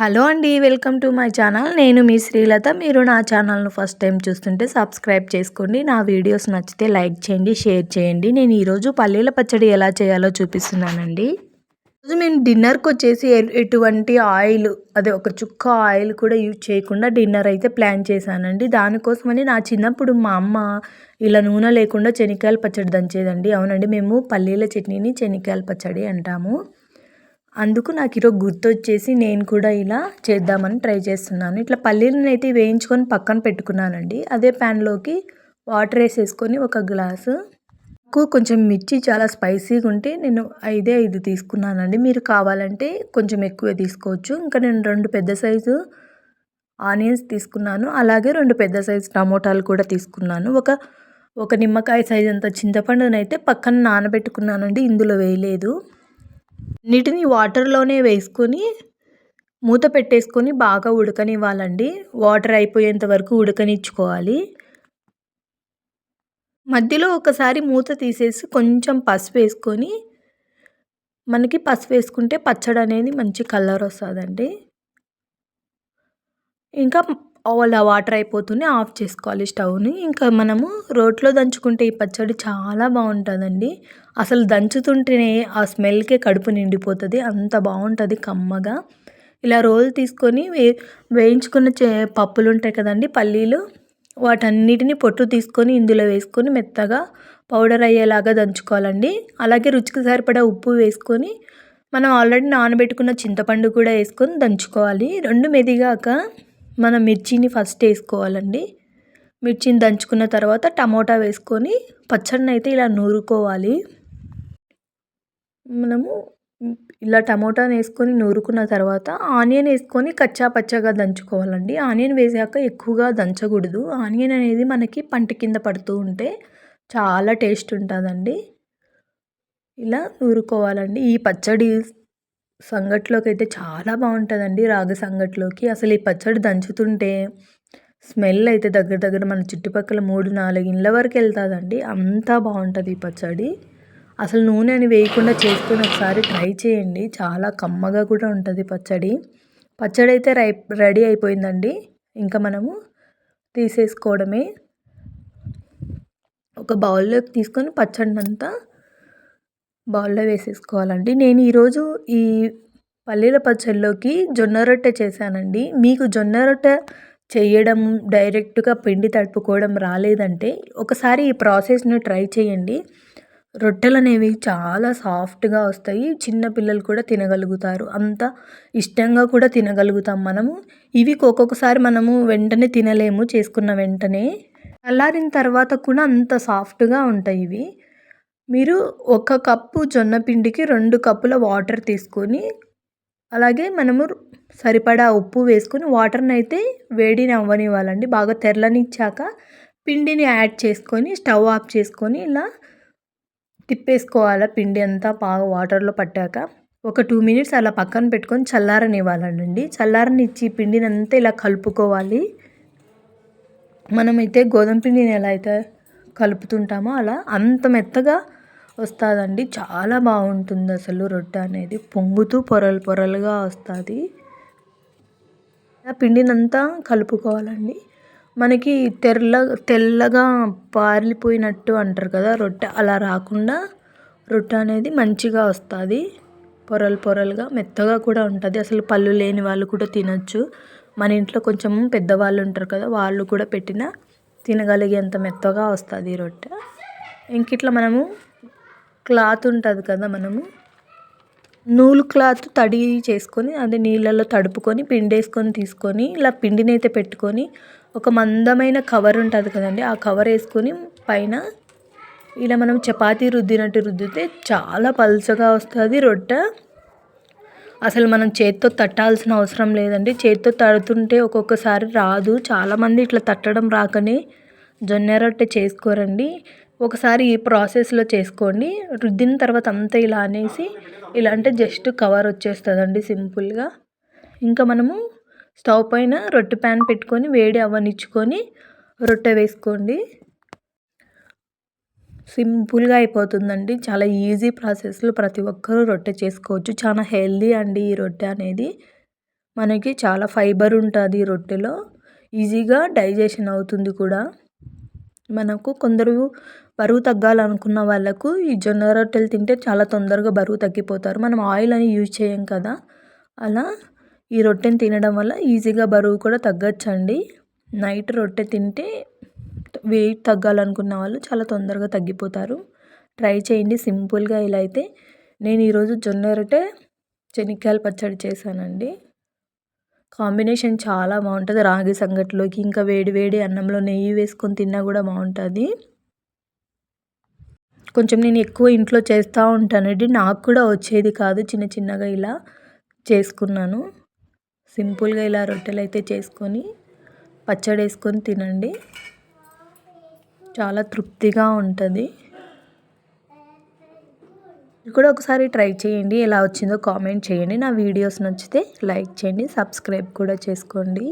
Hello అండి welcome to my channel. నేను మీ శ్రీలత. మీరు నా ఛానల్ను ఫస్ట్ టైం చూస్తుంటే సబ్స్క్రైబ్ చేసుకోండి. నా వీడియోస్ నచ్చితే లైక్ చేయండి షేర్ చేయండి. నేను ఈరోజు పల్లీల పచ్చడి ఎలా చేయాలో చూపిస్తున్నానండి. రోజు మేము డిన్నర్కి వచ్చేసి ఎటువంటి ఆయిల్ అదే ఒక చుక్క ఆయిల్ కూడా యూజ్ చేయకుండా డిన్నర్ అయితే ప్లాన్ చేశానండి. దానికోసమని నా చిన్నప్పుడు మా అమ్మ ఇలా నూనె లేకుండా శనక్కాయల పచ్చడి దంచేదండి. అవునండి మేము పల్లీల చట్నీని శనక్కాయల పచ్చడి అంటాము. అందుకు నాకు ఈరోజు గుర్తొచ్చేసి నేను కూడా ఇలా చేద్దామని ట్రై చేస్తున్నాను. ఇట్లా పల్లీలను అయితే వేయించుకొని పక్కన పెట్టుకున్నానండి. అదే ప్యాన్లోకి వాటర్ వేసేసుకొని ఒక గ్లాసు. నాకు కొంచెం మిర్చి చాలా స్పైసీగా ఉంటే నేను ఐదే ఐదు తీసుకున్నానండి. మీరు కావాలంటే కొంచెం ఎక్కువ తీసుకోవచ్చు. ఇంకా నేను రెండు పెద్ద సైజు ఆనియన్స్ తీసుకున్నాను. అలాగే రెండు పెద్ద సైజు టమోటాలు కూడా తీసుకున్నాను. ఒక ఒక నిమ్మకాయ సైజ్ అంత చింతపండునైతే పక్కన నానబెట్టుకున్నానండి. ఇందులో వేయలేదు. నీటిని వాటర్లోనే వేసుకొని మూత పెట్టేసుకొని బాగా ఉడకనివ్వాలండి. వాటర్ అయిపోయేంత వరకు ఉడకనిచ్చుకోవాలి. మధ్యలో ఒకసారి మూత తీసేసి కొంచెం పసుపు వేసుకొని మనకి పసుపు వేసుకుంటే పచ్చడి అనేది మంచి కలర్ వస్తుందండి. ఇంకా అలా వాటర్ అయిపోతూనే ఆఫ్ చేసుకోవాలి స్టవ్ని. ఇంకా మనము రోట్లో దంచుకుంటే ఈ పచ్చడి చాలా బాగుంటుందండి. అసలు దంచుతుంటేనే ఆ స్మెల్కే కడుపు నిండిపోతుంది. అంత బాగుంటుంది కమ్మగా. ఇలా రోల్ తీసుకొని వే వేయించుకున్న చే పప్పులు ఉంటాయి కదండి పల్లీలు. వాటన్నిటిని పొట్టు తీసుకొని ఇందులో వేసుకొని మెత్తగా పౌడర్ అయ్యేలాగా దంచుకోవాలండి. అలాగే రుచికి సరిపడా ఉప్పు వేసుకొని మనం ఆల్రెడీ నానబెట్టుకున్న చింతపండు కూడా వేసుకొని దంచుకోవాలి. రెండు మెదిగాక మనం మిర్చిని ఫస్ట్ వేసుకోవాలండి. మిర్చిని దంచుకున్న తర్వాత టమోటా వేసుకొని పచ్చడిని అయితే ఇలా నూరుకోవాలి. మనము ఇలా టమోటాని వేసుకొని నూరుకున్న తర్వాత ఆనియన్ వేసుకొని కచ్చా పచ్చగా దంచుకోవాలండి. ఆనియన్ వేసాక ఎక్కువగా దంచకూడదు. ఆనియన్ అనేది మనకి పంట కింద పడుతూ ఉంటే చాలా టేస్ట్ ఉంటుందండి. ఇలా నూరుకోవాలండి. ఈ పచ్చడి సంగట్లోకి అయితే చాలా బాగుంటుందండి రాగి సంగట్లోకి. అసలు ఈ పచ్చడి దంచుతుంటే స్మెల్ అయితే దగ్గర దగ్గర మన చుట్టుపక్కల మూడు నాలుగు ఇళ్ళ వరకు వెళ్తుందండి. అంతా బాగుంటుంది ఈ పచ్చడి. అసలు నూనె అని వేయకుండా చేసుకొని ఒకసారి ట్రై చేయండి. చాలా కమ్మగా కూడా ఉంటుంది పచ్చడి. పచ్చడి అయితే రై రెడీ అయిపోయిందండి. ఇంకా మనము తీసేసుకోవడమే. ఒక బౌల్లోకి తీసుకొని పచ్చడినంతా బౌల్లో వేసేసుకోవాలండి. నేను ఈరోజు ఈ పల్లీల పచ్చడిలోకి జొన్న రొట్టె చేశానండి. మీకు జొన్న రొట్టె చేయడం డైరెక్ట్గా పిండి తడుపుకోవడం రాలేదంటే ఒకసారి ఈ ప్రాసెస్ను ట్రై చేయండి. రొట్టెలు అనేవి చాలా సాఫ్ట్గా వస్తాయి. చిన్న పిల్లలు కూడా తినగలుగుతారు. అంత ఇష్టంగా కూడా తినగలుగుతాం మనము. ఇవి ఒక్కొక్కసారి మనము వెంటనే తినలేము చేసుకున్న వెంటనే. చల్లారిన తర్వాత కూడా అంత సాఫ్ట్గా ఉంటాయి ఇవి. మీరు ఒక కప్పు జొన్న పిండికి రెండు కప్పుల వాటర్ తీసుకొని అలాగే మనము సరిపడా ఉప్పు వేసుకొని వాటర్ని అయితే వేడిని అవ్వనివ్వాలండి బాగా తెరలనిచ్చాక పిండిని యాడ్ చేసుకొని స్టవ్ ఆఫ్ చేసుకొని ఇలా తిప్పేసుకోవాలి పిండి అంతా బాగా వాటర్లో పట్టాక. ఒక టూ మినిట్స్ అలా పక్కన పెట్టుకొని చల్లారనివ్వాలండి చల్లారనిచ్చి పిండిని అంతా ఇలా కలుపుకోవాలి. మనమైతే గోధుమ పిండిని ఎలా అయితే కలుపుతుంటామో అలా అంత మెత్తగా వస్తుందండి. చాలా బాగుంటుంది అసలు రొట్టె అనేది. పొంగుతూ పొరలు పొరలుగా వస్తుంది. పిండినంతా కలుపుకోవాలండి. మనకి తెల్ల తెల్లగా పారిపోయినట్టు అంటారు కదా రొట్టె అలా రాకుండా రొట్టె అనేది మంచిగా వస్తుంది. పొరలు పొరలుగా మెత్తగా కూడా ఉంటుంది. అసలు పళ్ళు లేని వాళ్ళు కూడా తినచ్చు. మన ఇంట్లో కొంచెం పెద్దవాళ్ళు ఉంటారు కదా వాళ్ళు కూడా పెట్టిన తినగలిగేంత మెత్తగా వస్తుంది రొట్టె. ఇంక ఇట్లా మనము క్లాత్ ఉంటుంది కదా మనము. నూలు క్లాత్ తడి చేసుకొని అది నీళ్ళలో తడుపుకొని పిండి వేసుకొని తీసుకొని ఇలా పిండిని అయితే పెట్టుకొని ఒక మందమైన కవర్ ఉంటుంది కదండి ఆ కవర్ వేసుకొని పైన ఇలా మనం చపాతీ రుద్దినట్టు రుద్దితే చాలా పలుచగా వస్తుంది రొట్టె. అసలు మనం చేత్తో తట్టాల్సిన అవసరం లేదండి. చేత్తో తడుతుంటే ఒక్కొక్కసారి రాదు. చాలామంది ఇట్లా తట్టడం రాకనే జొన్న రొట్టె చేసుకోరండి. ఒకసారి ఈ ప్రాసెస్లో చేసుకోండి. రుద్దిన తర్వాత అంతా ఇలా అనేసి ఇలా అంటే జస్ట్ కవర్ వచ్చేస్తుందండి సింపుల్గా. ఇంకా మనము స్టవ్ పైన రొట్టె ప్యాన్ పెట్టుకొని వేడి అవ్వనిచ్చుకొని రొట్టె వేసుకోండి. సింపుల్గా అయిపోతుందండి. చాలా ఈజీ ప్రాసెస్లో ప్రతి ఒక్కరూ రొట్టె చేసుకోవచ్చు. చాలా హెల్దీ అండి ఈ రొట్టె అనేది. మనకి చాలా ఫైబర్ ఉంటుంది ఈ రొట్టెలో. ఈజీగా డైజెషన్ అవుతుంది కూడా. మనకు కొందరు బరువు తగ్గాలనుకున్న వాళ్ళకు ఈ జొన్న రొట్టెలు తింటే చాలా తొందరగా బరువు తగ్గిపోతారు. మనం ఆయిల్ అని యూజ్ చేయం కదా? అలా ఈ రొట్టెని తినడం వల్ల ఈజీగా బరువు కూడా తగ్గచ్చండి. నైట్ రొట్టె తింటే వెయిట్ తగ్గాలనుకున్న వాళ్ళు చాలా తొందరగా తగ్గిపోతారు. ట్రై చేయండి సింపుల్గా ఇలా అయితే. నేను ఈరోజు జొన్న రొట్టె శనక్కాయల పచ్చడి చేశానండి. కాంబినేషన్ చాలా బాగుంటుంది. రాగి సంగటిలోకి ఇంకా వేడి వేడి అన్నంలో నెయ్యి వేసుకొని తిన్నా కూడా బాగుంటుంది. కొంచెం నేను ఎక్కువ ఇంట్లో చేస్తూ ఉంటానండి. నాకు కూడా వచ్చేది కాదు. చిన్న చిన్నగా ఇలా చేసుకున్నాను. సింపుల్గా ఇలా రొట్టెలు అయితే చేసుకొని పచ్చడి వేసుకొని తినండి. చాలా తృప్తిగా ఉంటుంది. కూడా ఒకసారి ట్రై చేయండి ఎలా వచ్చిందో కామెంట్ చేయండి. నా వీడియోస్ నచ్చితే లైక్ చేయండి సబ్స్క్రైబ్ కూడా చేసుకోండి.